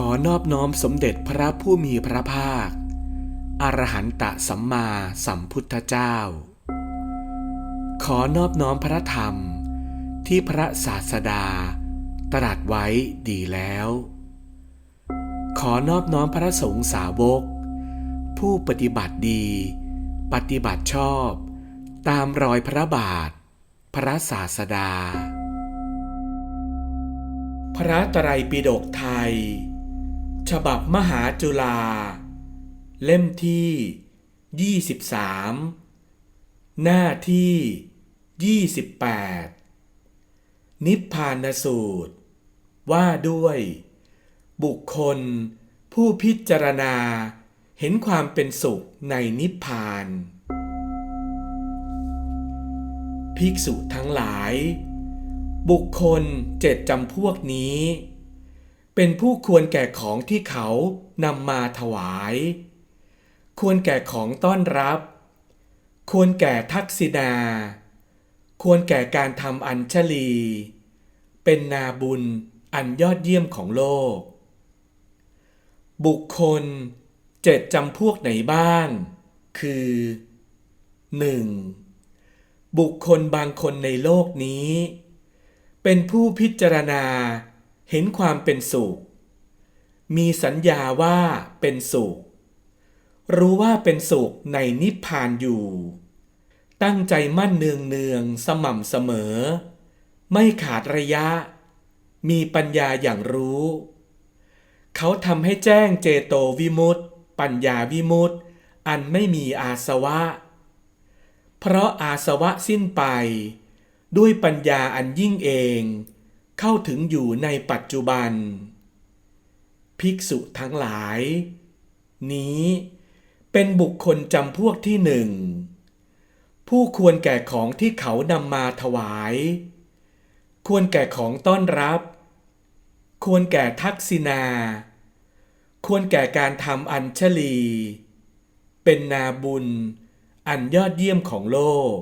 ขอนอบน้อมสมเด็จพระผู้มีพระภาค อรหันตสัมมาสัมพุทธเจ้า ขอนอบน้อมพระธรรมที่พระศาสดา ตรัสไว้ดีแล้ว ขอนอบน้อมพระสงฆ์สาวก ผู้ปฏิบัติดี ปฏิบัติชอบ ตามรอยพระบาท พระศาสดา พระไตรัยปิฎกไทย ฉบับมหาจุฬาเล่มที่ 23 หน้าที่ 28 นิพพานสูตร ว่าด้วย บุคคล ผู้พิจารณาเห็นความเป็นสุขในนิพพาน ภิกษุทั้งหลาย บุคคลเจ็ดจำพวกนี้ เป็นผู้ควรแก่ของที่เขานำมาถวาย ควรแก่ของต้อนรับ ควรแก่ทักษิณา ควรแก่การทำอัญชลี เป็นนาบุญอันยอดเยี่ยมของโลก บุคคลเจ็ดจำพวกไหนบ้าง คือ 1. บุคคลบางคนในโลกนี้ เป็นผู้พิจารณา เห็นความเป็นสุข มีสัญญาว่าเป็นสุข รู้ว่าเป็นสุขในนิพพานอยู่ ตั้งใจมั่นเนืองเนืองสม่ำเสมอ ไม่ขาดระยะ มีปัญญาอย่างรู้ เขาทำให้แจ้งเจโตวิมุตติปัญญาวิมุตติอันไม่มีอาสวะ เพราะอาสวะสิ้นไป ด้วยปัญญาอันยิ่งเอง เข้าถึงอยู่ในปัจจุบัน ภิกษุทั้งหลาย นี้เป็นบุคคลจำพวกที่หนึ่ง ผู้ควรแก่ของที่เขานำมาถวาย ควรแก่ของต้อนรับ ควรแก่ทักษิณา ควรแก่การทำอัญชลี เป็นนาบุญอันยอดเยี่ยมของโลก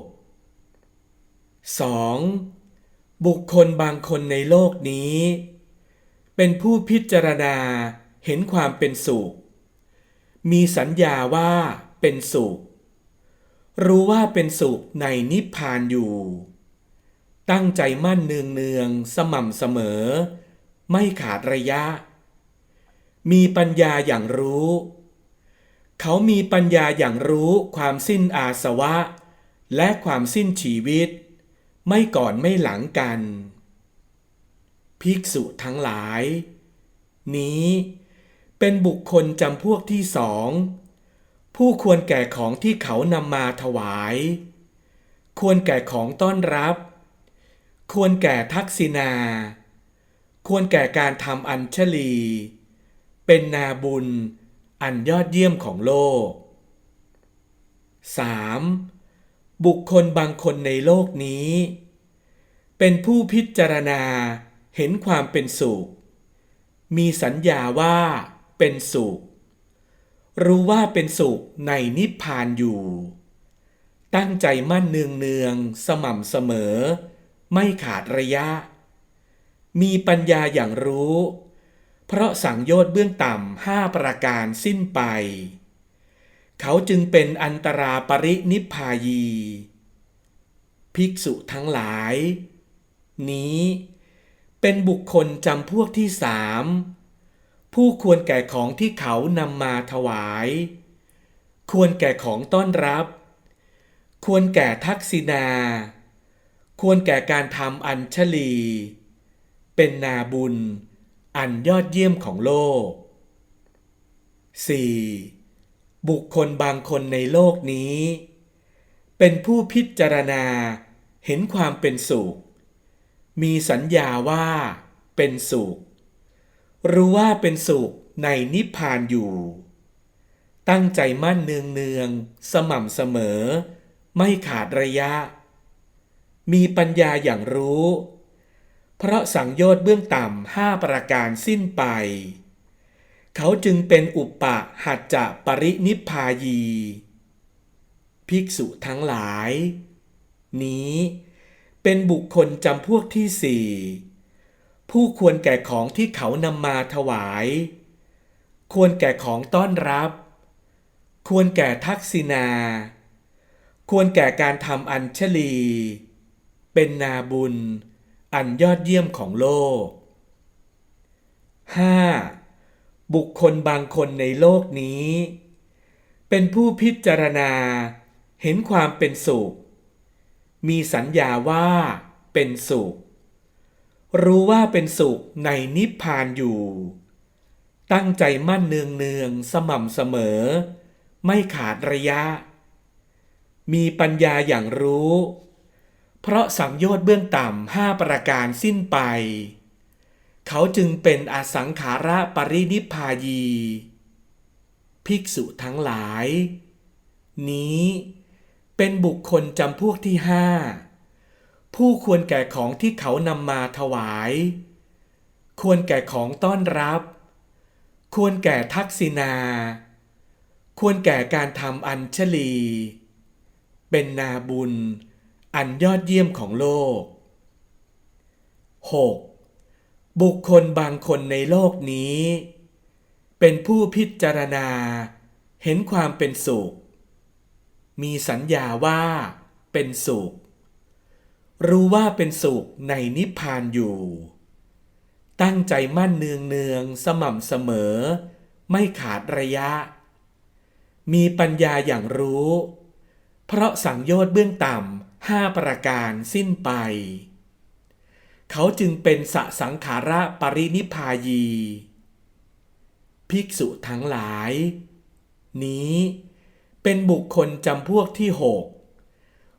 2. บุคคลบางคนในโลกนี้ เป็นผู้พิจารณาเห็นความเป็นสุข มีสัญญาว่าเป็นสุข รู้ว่าเป็นสุขในนิพพานอยู่ ตั้งใจมั่นเนืองเนืองสม่ำเสมอ ไม่ขาดระยะ มีปัญญาอย่างรู้ เขามีปัญญาอย่างรู้ความสิ้นอาสวะ และความสิ้นชีวิต ไม่ก่อนไม่หลังกัน ภิกษุทั้งหลาย นี้ เป็นบุคคลจำพวกที่สอง ผู้ควรแก่ของที่เขานำมาถวาย ควรแก่ของต้อนรับ ควรแก่ทักษิณาควรแก่การทำอัญชลี เป็นนาบุญอันยอดเยี่ยมของโลก 3. บุคคลบางคนในโลกนี้ เป็นผู้พิจารณาเห็นความเป็นสุข มีสัญญาว่าเป็นสุข รู้ว่าเป็นสุขในนิพพานอยู่ ตั้งใจมั่นเนืองเนืองสม่ำเสมอ ไม่ขาดระยะ มีปัญญาอย่างรู้ เพราะสังโยชน์เบื้องต่ำห้าประการสิ้นไป เขาจึงเป็นอันตราปรินิพพายี ภิกษุทั้งหลาย นี้ เป็นบุคคลจำพวกที่สามผู้ควรแก่ของที่เขานำมาถวาย ควรแก่ของต้อนรับ ควรแก่ทักษิณา ควรแก่การทำอัญชลี เป็นนาบุญ อันยอดเยี่ยมของโลก 4. บุคคลบางคนในโลกนี้ เป็นผู้พิจารณาเห็นความเป็นสุข มีสัญญาว่าเป็นสุข รู้ว่าเป็นสุขในนิพพานอยู่ ตั้งใจมั่นเนืองเนืองสม่ำเสมอ ไม่ขาดระยะ มีปัญญาอย่างรู้ เพราะสังโยชน์เบื้องต่ำห้าประการสิ้นไป เขาจึงเป็นอุปปะหัจจะปรินิพพายี ภิกษุทั้งหลาย นี้เป็นบุคคลจำพวกที่สี่ผู้ควรแก่ของที่เขานำมาถวาย ควรแก่ของต้อนรับ ควรแก่ทักษิณา ควรแก่การทำอัญชลี เป็นนาบุญ อันยอดเยี่ยมของโลก 5. บุคคลบางคนในโลกนี้ เป็นผู้พิจารณา เห็นความเป็นสุข มีสัญญาว่าเป็นสุข รู้ว่าเป็นสุขในนิพพานอยู่ ตั้งใจมั่นเนืองเนืองสม่ำเสมอ ไม่ขาดระยะ มีปัญญาอย่างรู้ เพราะสังโยชน์เบื้องต่ำห้าประการสิ้นไป เขาจึงเป็นอสังขาระปรินิพพายี ภิกษุทั้งหลาย นี้เป็นบุคคลจำพวกที่ห้าผู้ควรแก่ของที่เขานำมาถวาย ควรแก่ของต้อนรับ ควรแก่ทักษิณาควรแก่การทำอัญชลี เป็นนาบุญ อันยอดเยี่ยมของโลก 6. บุคคลบางคนในโลกนี้ เป็นผู้พิจารณา เห็นความเป็นสุข มีสัญญาว่าเป็นสุข รู้ว่าเป็นสุขในนิพพานอยู่ ตั้งใจมั่นเนืองเนืองสม่ำเสมอ ไม่ขาดระยะ มีปัญญาอย่างรู้ เพราะสังโยชน์เบื้องต่ำห้าประการสิ้นไป เขาจึงเป็นสสังขาระปรินิพพายี ภิกษุทั้งหลาย นี้เป็นบุคคลจำพวกที่หก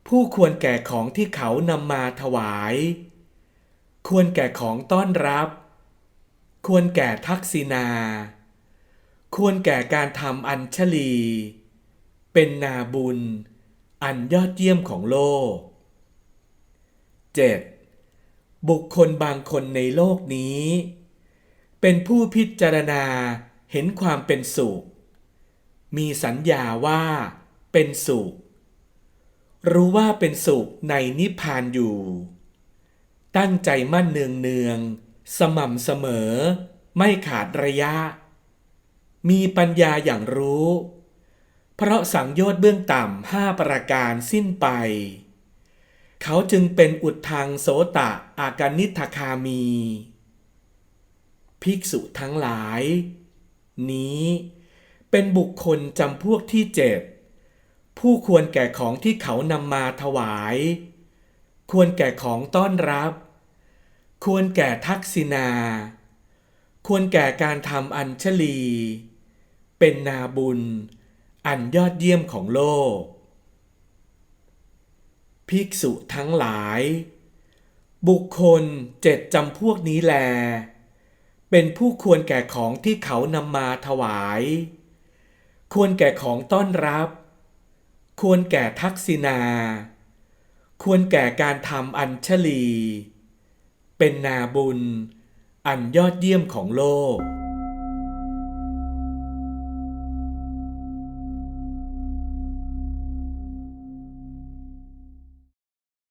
ผู้ควรแก่ของที่เขานำมาถวาย ควรแก่ของต้อนรับ ควรแก่ทักษิณา ควรแก่การทำอัญชลี เป็นนาบุญ อันยอดเยี่ยมของโลก 7. บุคคลบางคนในโลกนี้ เป็นผู้พิจารณาเห็นความเป็นสุข มีสัญญาว่าเป็นสุข รู้ว่าเป็นสุขในนิพพานอยู่ ตั้งใจมั่นเนืองเนือง สม่ำเสมอ ไม่ขาดระยะ มีปัญญาอย่างรู้ เพราะสังโยชน์เบื้องต่ำห้าประการสิ้นไป เขาจึงเป็นอุดทางโสตะอากานิทคามี ภิกษุทั้งหลาย นี้เป็นบุคคลจำพวกที่เจ็ดผู้ควรแก่ของที่เขานำมาถวาย ควรแก่ของต้อนรับ ควรแก่ทักษิณา ควรแก่การทำอัญชลี เป็นนาบุญ อันยอดเยี่ยมของโลก ภิกษุทั้งหลาย บุคคลเจ็ดจำพวกนี้แล เป็นผู้ควรแก่ของที่เขานำมาถวาย ควรแก่ของต้อนรับ ควรแก่ทักษิณา ควรแก่การทำอัญชลี เป็นนาบุญ อันยอดเยี่ยมของโลก